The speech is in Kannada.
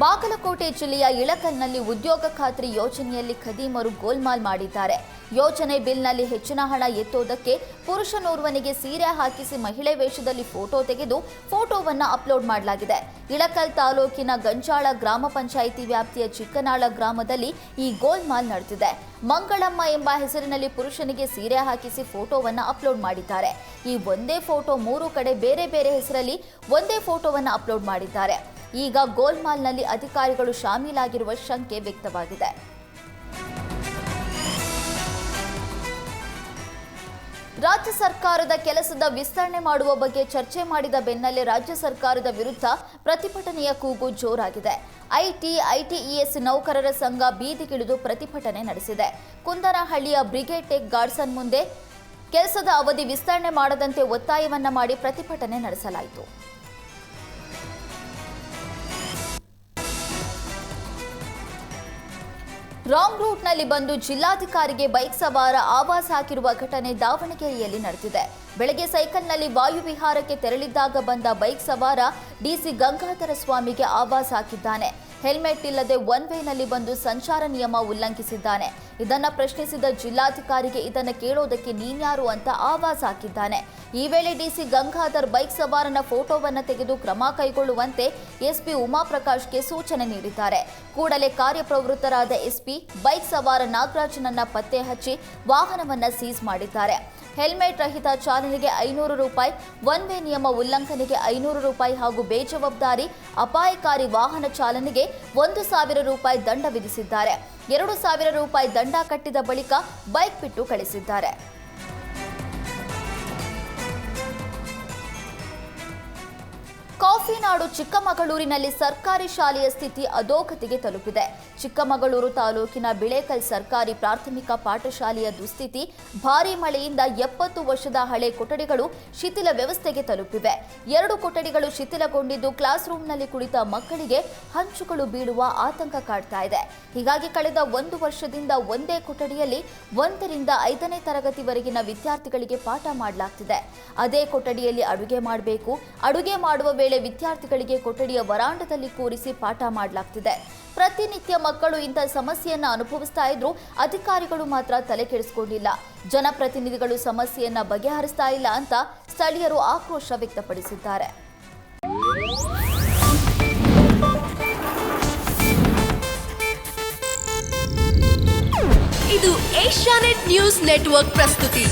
ಬಾಗಲಕೋಟೆ ಜಿಲ್ಲೆಯ ಇಳಕಲ್ನಲ್ಲಿ ಉದ್ಯೋಗ ಖಾತ್ರಿ ಯೋಜನೆಯಲ್ಲಿ ಖದೀಮರು ಗೋಲ್ಮಾಲ್ ಮಾಡಿದ್ದಾರೆ. ಯೋಜನೆ ಬಿಲ್ನಲ್ಲಿ ಹೆಚ್ಚಿನ ಹಣ ಎತ್ತೋದಕ್ಕೆ ಪುರುಷನೋರ್ವನಿಗೆ ಸೀರೆ ಹಾಕಿಸಿ ಮಹಿಳೆ ವೇಷದಲ್ಲಿ ಫೋಟೋ ತೆಗೆದು ಫೋಟೋವನ್ನು ಅಪ್ಲೋಡ್ ಮಾಡಲಾಗಿದೆ. ಇಳಕಲ್ ತಾಲೂಕಿನ ಗಂಜಾಳ ಗ್ರಾಮ ಪಂಚಾಯಿತಿ ವ್ಯಾಪ್ತಿಯ ಚಿಕ್ಕನಾಳ ಗ್ರಾಮದಲ್ಲಿ ಈ ಗೋಲ್ಮಾಲ್ ನಡೆದಿದೆ. ಮಂಗಳಮ್ಮ ಎಂಬ ಹೆಸರಿನಲ್ಲಿ ಪುರುಷನಿಗೆ ಸೀರೆ ಹಾಕಿಸಿ ಫೋಟೋವನ್ನು ಅಪ್ಲೋಡ್ ಮಾಡಿದ್ದಾರೆ. ಈ ಒಂದೇ ಫೋಟೋ ಮೂರು ಕಡೆ ಬೇರೆ ಬೇರೆ ಹೆಸರಲ್ಲಿ ಒಂದೇ ಫೋಟೋವನ್ನು ಅಪ್ಲೋಡ್ ಮಾಡಿದ್ದಾರೆ. ಈಗ ಗೋಲ್ಮಾಲ್ನಲ್ಲಿ ಅಧಿಕಾರಿಗಳು ಶಾಮೀಲಾಗಿರುವ ಶಂಕೆ ವ್ಯಕ್ತವಾಗಿದೆ. ರಾಜ್ಯ ಸರ್ಕಾರದ ಕೆಲಸದ ವಿಸ್ತರಣೆ ಮಾಡುವ ಬಗ್ಗೆ ಚರ್ಚೆ ಮಾಡಿದ ಬೆನ್ನಲ್ಲೇ ರಾಜ್ಯ ಸರ್ಕಾರದ ವಿರುದ್ಧ ಪ್ರತಿಭಟನೆಯ ಕೂಗು ಜೋರಾಗಿದೆ. ಐಟಿ, ಐಟಿಇಎಸ್ ನೌಕರರ ಸಂಘ ಬೀದಿಗಿಳಿದು ಪ್ರತಿಭಟನೆ ನಡೆಸಿದೆ. ಕುಂದನಹಳ್ಳಿಯ ಬ್ರಿಗೇಡ್ ಟೆಕ್ ಗಾರ್ಡ್ಸನ್ ಮುಂದೆ ಕೆಲಸದ ಅವಧಿ ವಿಸ್ತರಣೆ ಮಾಡದಂತೆ ಒತ್ತಾಯವನ್ನ ಮಾಡಿ ಪ್ರತಿಭಟನೆ ನಡೆಸಲಾಯಿತು. ರಾಂಗ್ ರೂಟ್ನಲ್ಲಿ ಬಂದು ಜಿಲ್ಲಾಧಿಕಾರಿಗೆ ಬೈಕ್ ಸವಾರ ಆವಾಸ್ ಹಾಕಿರುವ ಘಟನೆ ದಾವಣಗೆರೆಯಲ್ಲಿ ನಡೆದಿದೆ. ಬೆಳಗ್ಗೆ ಸೈಕಲ್ನಲ್ಲಿ ವಾಯುವಿಹಾರಕ್ಕೆ ತೆರಳಿದ್ದಾಗ ಬಂದ ಬೈಕ್ ಸವಾರ ಡಿಸಿ ಗಂಗಾಧರ ಸ್ವಾಮಿಗೆ ಆವಾಸ್ ಹಾಕಿದ್ದಾನೆ. ಹೆಲ್ಮೆಟ್ ಇಲ್ಲದೆ ಒನ್ ವೇನಲ್ಲಿ ಬಂದು ಸಂಚಾರ ನಿಯಮ ಉಲ್ಲಂಘಿಸಿದ್ದಾನೆ. ಇದನ್ನ ಪ್ರಶ್ನಿಸಿದ ಜಿಲ್ಲಾಧಿಕಾರಿಗೆ ಇದನ್ನ ಕೇಳೋದಕ್ಕೆ ನೀನ್ಯಾರು ಅಂತ ಆವಾಜ್ ಹಾಕಿದ್ದಾನೆ. ಈ ವೇಳೆ ಡಿಸಿ ಗಂಗಾಧರ್ ಬೈಕ್ ಸವಾರನ ಫೋಟೋವನ್ನ ತೆಗೆದು ಕ್ರಮ ಕೈಗೊಳ್ಳುವಂತೆ ಎಸ್ಪಿ ಉಮಾಪ್ರಕಾಶ್ಗೆ ಸೂಚನೆ ನೀಡಿದ್ದಾರೆ. ಕೂಡಲೇ ಕಾರ್ಯಪ್ರವೃತ್ತರಾದ ಎಸ್ಪಿ ಬೈಕ್ ಸವಾರ ನಾಗರಾಜನನ್ನ ಪತ್ತೆ ಹಚ್ಚಿ ವಾಹನವನ್ನ ಸೀಸ್ ಮಾಡಿದ್ದಾರೆ. ಹೆಲ್ಮೆಟ್ ರಹಿತ ಚಾಲನೆಗೆ ಐನೂರು ರೂಪಾಯಿ, ಒನ್ ವೇ ನಿಯಮ ಉಲ್ಲಂಘನೆಗೆ ಐನೂರು ರೂಪಾಯಿ ಹಾಗೂ ಬೇಜವಾಬ್ದಾರಿ, ಅಪಾಯಕಾರಿ ವಾಹನ ಚಾಲನೆಗೆ ಒಂದು ಸಾವಿರ ರೂಪಾಯಿ ದಂಡ ವಿಧಿಸಿದ್ದಾರೆ. ಎರಡು ಸಾವಿರ ರೂಪಾಯಿ ದಂಡ ಕಟ್ಟಿದ ಬಳಿಕ ಬೈಕ್ ಬಿಟ್ಟು ಕಳಿಸಿದ್ದಾರೆ. ಕಾಫಿ ನಾಡು ಚಿಕ್ಕಮಗಳೂರಿನಲ್ಲಿ ಸರ್ಕಾರಿ ಶಾಲೆಯ ಸ್ಥಿತಿ ಅಧೋಗತಿಗೆ ತಲುಪಿದೆ. ಚಿಕ್ಕಮಗಳೂರು ತಾಲೂಕಿನ ಬಿಳೇಕಲ್ ಸರ್ಕಾರಿ ಪ್ರಾಥಮಿಕ ಪಾಠಶಾಲೆಯ ದುಸ್ಥಿತಿ, ಭಾರೀ ಮಳೆಯಿಂದ ಎಪ್ಪತ್ತು ವರ್ಷದ ಹಳೆ ಕೊಠಡಿಗಳು ಶಿಥಿಲ ವ್ಯವಸ್ಥೆಗೆ ತಲುಪಿವೆ. ಎರಡು ಕೊಠಡಿಗಳು ಶಿಥಿಲಗೊಂಡಿದ್ದು ಕ್ಲಾಸ್ ರೂಮ್ನಲ್ಲಿ ಕುಳಿತ ಮಕ್ಕಳಿಗೆ ಹಂಚುಗಳು ಬೀಳುವ ಆತಂಕ ಕಾಡ್ತಾ ಇದೆ. ಹೀಗಾಗಿ ಕಳೆದ ಒಂದು ವರ್ಷದಿಂದ ಒಂದೇ ಕೊಠಡಿಯಲ್ಲಿ ಒಂದರಿಂದ ಐದನೇ ತರಗತಿವರೆಗಿನ ವಿದ್ಯಾರ್ಥಿಗಳಿಗೆ ಪಾಠ ಮಾಡಲಾಗ್ತಿದೆ. ಅದೇ ಕೊಠಡಿಯಲ್ಲಿ ಅಡುಗೆ ಮಾಡಬೇಕು, ಅಡುಗೆ ಮಾಡುವ ವೇಳೆ ವಿದ್ಯಾರ್ಥಿಗಳಿಗೆ ಕೊಠಡಿಯ ವರಾಂಡದಲ್ಲಿ ಕೂರಿಸಿ ಪಾಠ ಮಾಡಲಾಗ್ತಿದೆ. ಪ್ರತಿನಿತ್ಯ ಮಕ್ಕಳು ಇಂಥ ಸಮಸ್ಯೆಯನ್ನು ಅನುಭವಿಸ್ತಾ ಇದ್ರು ಅಧಿಕಾರಿಗಳು ಮಾತ್ರ ತಲೆ ಕೆಡಿಸಿಕೊಂಡಿಲ್ಲ. ಜನಪ್ರತಿನಿಧಿಗಳು ಸಮಸ್ಯೆಯನ್ನ ಬಗೆಹರಿಸ್ತಾ ಇಲ್ಲ ಅಂತ ಸ್ಥಳೀಯರು ಆಕ್ರೋಶ ವ್ಯಕ್ತಪಡಿಸಿದ್ದಾರೆ. ಇದು ಏಷ್ಯಾನೆಟ್ ನ್ಯೂಸ್ ನೆಟ್ವರ್ಕ್ ಪ್ರಸ್ತುತಿ.